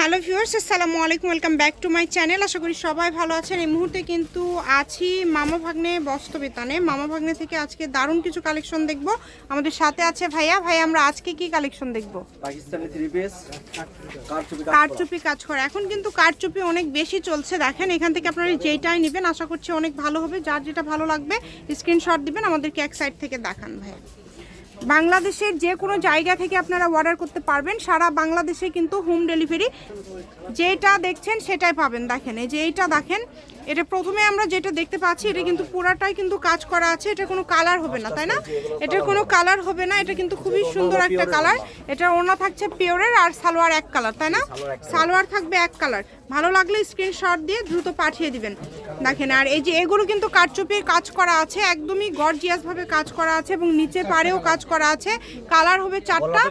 Hello viewers আসসালামু আলাইকুম welcome back to my channel. আশা করি সবাই ভালো আছেন। এই মুহূর্তে কিন্তু আছি মামা ভাগ্নে বস্তবিতানে মামা ভাগ্নে থেকে আজকে দারুণ কিছু কালেকশন দেখব। আমাদের সাথে আছে ভাইয়া। ভাই আমরা আজকে কি কালেকশন দেখব? পাকিস্তানি থ্রি পিস কারচুপি কারচুপি কাজ করে। এখন কিন্তু কারচুপি অনেক বেশি চলছে দেখেন। এখান থেকে আপনারা যেইটাই নেবেন আশা করছি অনেক ভালো হবে। যার যেটা ভালো লাগবে স্ক্রিনশট দিবেন আমাদেরকে এক সাইড থেকে দেখান ভাইয়া। বাংলাদেশের যে কোনো জায়গা থেকে আপনারা অর্ডার করতে পারবেন। সারা বাংলাদেশে কিন্তু হোম ডেলিভারি যেটা দেখছেন সেটাই পাবেন। দেখেন, এই যে এইটা দেখেন এটা প্রথমে আমরা যেটা দেখতে পাচ্ছি এটা কিন্তু পুরাটাই কিন্তু কাজ করা আছে এটা কোনো কালার হবে না তাই না? এটার কোনো কালার হবে না এটা কিন্তু খুবই সুন্দর একটা কালার এটা ওনা থাকছে পিওরের আর সালোয়ার এক কালার তাই না? সালোয়ার থাকবে এক কালার ভালো লাগলে স্ক্রিনশট দিয়ে দ্রুত পাঠিয়ে দিবেন। দেখেন আর এই যে এগুলো কিন্তু কারচুপির কাজ করা আছে একদমই গর্জিয়াস ভাবে কাজ করা আছে এবং নিচে পাড়েও কাজ করা আছে। কালার হবে চারটা।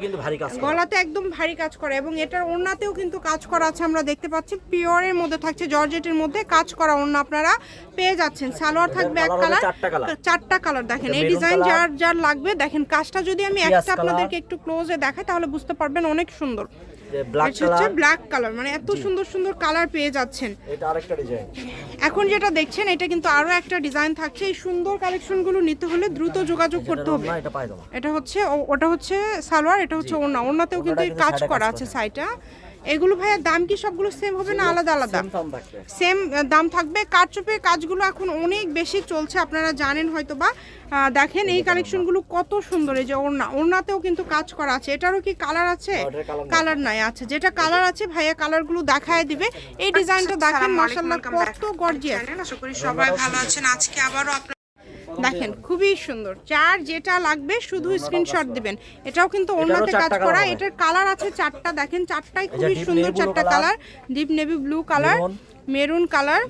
গলাতে একদম ভারী কাজ করা এবং এটার ওড়নাতেও কিন্তু কাজ করা আছে আমরা দেখতে পাচ্ছি। পিওরের মধ্যে থাকছে জর্জেটের মধ্যে কাজ করা ওড়না আপনারা পেয়ে যাচ্ছেন। সালোয়ার থাকবে এক কালার চারটা কালার দেখেন। এই ডিজাইন যার যার লাগবে দেখেন কাজটা যদি আমি একটা আপনাদেরকে একটু ক্লোজে দেখাই তাহলে বুঝতে পারবেন অনেক সুন্দর। ব্ল্যাক কালার মানে এত সুন্দর সুন্দর কালার পেয়ে যাচ্ছেন। এখন যেটা দেখছেন এটা কিন্তু আরও একটা ডিজাইন থাকছে। এই সুন্দর কালেকশনগুলো নিতে হলে দ্রুত যোগাযোগ করতে হবে। এটা হচ্ছে ওটা হচ্ছে সালোয়ার এটা হচ্ছে ওড়না। ওড়নাতেও কিন্তু কাজ করা আছে কাজ সাইডটা এগুলো ভাইয়া দাম কি সবগুলো সেম হবে না আলাদা আলাদা? সেম দাম থাকবে। কারচুপের কাজগুলো এখন অনেক বেশি চলছে আপনারা জানেন হয়তো বা দেখেন এই কালেকশনগুলো কত সুন্দর এই যে ওড়না। ওড়নাতেও কিন্তু কাজ করা আছে। এটারও কি কালার আছে। কালার নাই। আচ্ছা। যেটা কালার আছে ভাইয়া কালারগুলো দেখায় দিবে। এই ডিজাইনটা দেখেন মাশাআল্লাহ কত গর্জিয়াস আশা করি সবাই ভালো আছেন। আজকে আবারও আপনারা দেখেন খুবই সুন্দর। চার যেটা লাগবে শুধু স্ক্রিনশট দিবেন। এটাও কিন্তু অন্যতে কাজ করা। এটার কালার আছে চারটা। দেখেন চারটাই খুবই সুন্দর চারটা colour deep navy blue colour maroon colour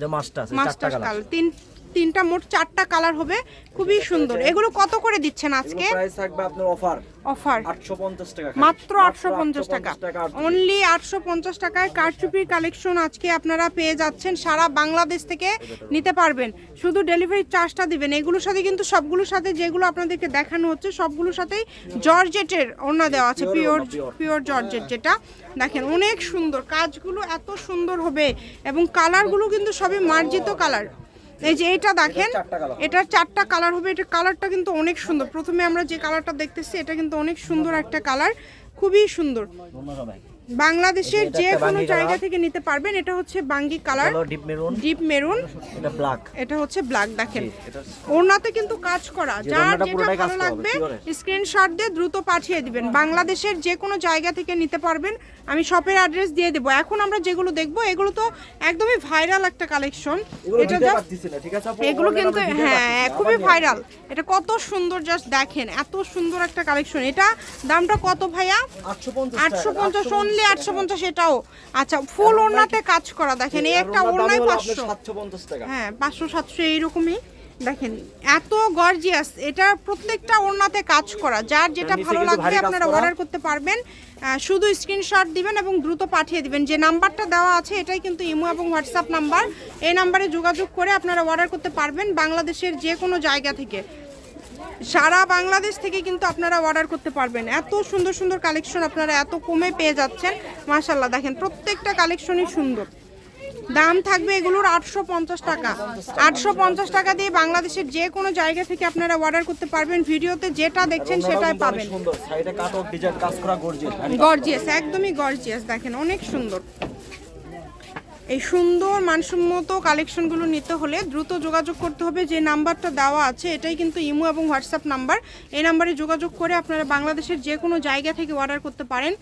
mustard colour তিন তিনটা মোট চারটা কালার হবে। খুবই সুন্দর। এগুলো কত করে দিচ্ছেন আজকে? প্রাইস থাকবে আপনার অফার অফার 850 টাকা খালি। মাত্র আটশো পঞ্চাশ টাকা। অনলি আটশো পঞ্চাশ। টাকায় কারচুপির কালেকশন আজকে আপনারা পেয়ে যাচ্ছেন। সারা বাংলাদেশ থেকে নিতে পারবেন। শুধু ডেলিভারি চার্জটা দিবেন। এগুলোর সাথে কিন্তু সবগুলোর সাথে যেগুলো আপনাদেরকে দেখানো হচ্ছে সবগুলোর সাথেই জর্জেটের ওড়না দেওয়া আছে পিওর পিওর জর্জেট যেটা। দেখেন অনেক সুন্দর। কাজগুলো এত সুন্দর হবে এবং কালারগুলো কিন্তু সবই মার্জিত কালার এই যে এটা দেখেন এটার চারটা কালার হবে এটা কালারটা কিন্তু অনেক সুন্দর। প্রথমে আমরা যে কালারটা দেখতেছি এটা কিন্তু অনেক সুন্দর একটা কালার খুবই সুন্দর। বাংলাদেশের যে কোনো জায়গা থেকে নিতে পারবেন। এটা হচ্ছে বাঙ্গি colour deep maroon deep maroon এটা ব্ল্যাক এটা হচ্ছে ব্ল্যাক দেখেন। এটা ওড়নাতে কিন্তু কাজ করা। যার যেটা ভালো লাগবে। স্ক্রিনশট দিয়ে দ্রুত পাঠিয়ে দিবেন। বাংলাদেশের যে কোনো জায়গা থেকে নিতে পারবেন। আমি শপের অ্যাড্রেস দিয়ে দেবো। এখন আমরা যেগুলো দেখব এগুলো তো একদমই ভাইরাল একটা কালেকশন এটা জাস্ট ঠিক আছে? আপু? এগুলো কিন্তু হ্যাঁ খুবই ভাইরাল এটা কত সুন্দর জাস্ট দেখেন এত সুন্দর একটা কালেকশন এটা দামটা কত ভাইয়া? 850 আটশো পঞ্চাশ 850 অনলি আটশো পঞ্চাশ এটাও। আচ্ছা ফুল ওড়নাতে কাজ করা দেখেন এই একটা ওড়নায় পাঁচশো। 750 টাকা। হ্যাঁ পাঁচশো সাতশো এইরকমই। দেখেন এত গর্জিয়াস এটা প্রত্যেকটা ওড়নাতে কাজ করা। যার যেটা ভালো লাগবে আপনারা অর্ডার করতে পারবেন। শুধু স্ক্রিনশট দিবেন এবং দ্রুত পাঠিয়ে দিবেন। যে নাম্বারটা দেওয়া আছে এটাই কিন্তু ইমো এবং হোয়াটসঅ্যাপ নাম্বার। এই নাম্বারে যোগাযোগ করে আপনারা অর্ডার করতে পারবেন বাংলাদেশের যে কোনো জায়গা থেকে। সারা বাংলাদেশ থেকে কিন্তু আপনারা অর্ডার করতে পারবেন। এত সুন্দর সুন্দর কালেকশন আপনারা এত কমে পেয়ে যাচ্ছেন। মাশাল্লাহ দেখেন প্রত্যেকটা কালেকশনই সুন্দর। দাম থাকবে এগুলোর আটশো পঞ্চাশ টাকা। আটশো পঞ্চাশ টাকা দিয়ে বাংলাদেশের যে কোনো জায়গা থেকে আপনারা অর্ডার করতে পারবেন। ভিডিওতে যেটা দেখছেন সেটাই পাবেন। গর্জিয়াস একদমই গর্জিয়াস দেখেন অনেক সুন্দর। এই সুন্দর, মানসম্মত কালেকশনগুলো নিতে হলে দ্রুত যোগাযোগ করতে হবে। যে নাম্বারটা দেওয়া আছে, এটাই কিন্তু ইমো এবং হোয়াটসঅ্যাপ নাম্বার। এই নাম্বারে যোগাযোগ করে আপনারা বাংলাদেশের যে কোনো জায়গা থেকে অর্ডার করতে পারেন।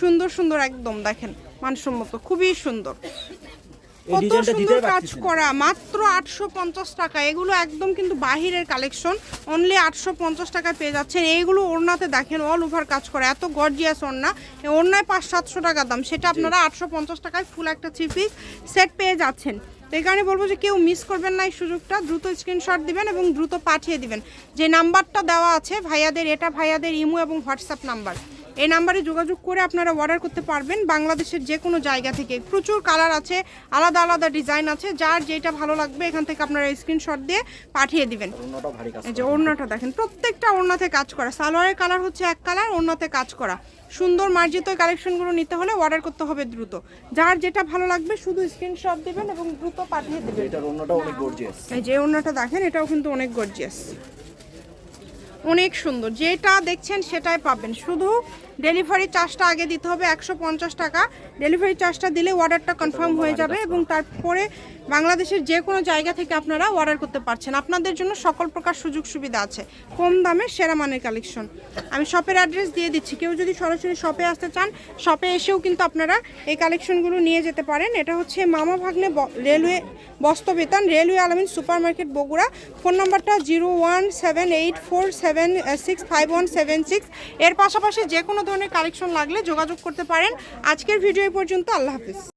সুন্দর সুন্দর একদম দেখেন, মানসম্মত, খুবই সুন্দর। কত সুন্দর কাজ করা মাত্র আটশো পঞ্চাশ টাকা। এগুলো একদম কিন্তু বাহিরের কালেকশন অনলি আটশো পঞ্চাশ টাকায় পেয়ে যাচ্ছেন। এইগুলো ওড়নাতে দেখেন অল ওভার কাজ করে। এত গর্জিয়াস ওড়না। ওড়নায় পাঁচ সাতশো টাকা দাম। সেটা আপনারা আটশো পঞ্চাশ টাকায় ফুল একটা থ্রি পিস সেট পেয়ে যাচ্ছেন। তো এই কারণে বলব যে কেউ মিস করবেন না এই সুযোগটা। দ্রুত স্ক্রিনশট দিবেন এবং দ্রুত পাঠিয়ে দিবেন। যে নাম্বারটা দেওয়া আছে ভাইয়াদের এটা ভাইয়াদের ইমো এবং হোয়াটসঅ্যাপ নাম্বার এই নাম্বারে যোগাযোগ করে আপনারা অর্ডার করতে পারবেন। বাংলাদেশের যে কোনো জায়গা থেকে। প্রচুর কালার আছে আলাদা আলাদা ডিজাইন আছে। যার যেটা ভালো লাগবে এখান থেকে আপনারা স্ক্রিনশট দিয়ে পাঠিয়ে দিবেন। যে ওড়নাটা দেখেন প্রত্যেকটা ওড়নাতে কাজ করা। সালোয়ারের কালার হচ্ছে এক কালার ওড়নাতে কাজ করা। সুন্দর মার্জিত কালেকশনগুলো নিতে হলে অর্ডার করতে হবে দ্রুত। যার যেটা ভালো লাগবে শুধু স্ক্রিনশট দিবেন এবং দ্রুত পাঠিয়ে দেবেন। এটার অন্যটা অনেক গর্জিয়াস এই যে ওড়নাটা দেখেন এটাও কিন্তু অনেক গর্জিয়াস অনেক সুন্দর। যেটা দেখছেন সেটাই পাবেন। শুধু ডেলিভারি চার্জটা আগে দিতে হবে একশো পঞ্চাশ টাকা। ডেলিভারি চার্জটা দিলে অর্ডারটা কনফার্ম হয়ে যাবে এবং তারপরে বাংলাদেশের যে কোনো জায়গা থেকে আপনারা অর্ডার করতে পারছেন। আপনাদের জন্য সকল প্রকার সুযোগ সুবিধা আছে। কম দামে সেরা মানের কালেকশন আমি শপের অ্যাড্রেস দিয়ে দিচ্ছি। কেউ যদি সরাসরি শপে আসতে চান শপে এসেও কিন্তু আপনারা এই কালেকশনগুলো নিয়ে যেতে পারেন। এটা হচ্ছে মামা ভাগ্নে railway বস্তবেতন railway Alamin super market Bogura. Phone নাম্বারটা zero one seven eight four seven six five one seven six এর পাশাপাশি যে কোনো ধরনের কালেকশন লাগলে যোগাযোগ করতে পারেন। আজকের ভিডিও পর্যন্ত। আল্লাহ হাফিজ।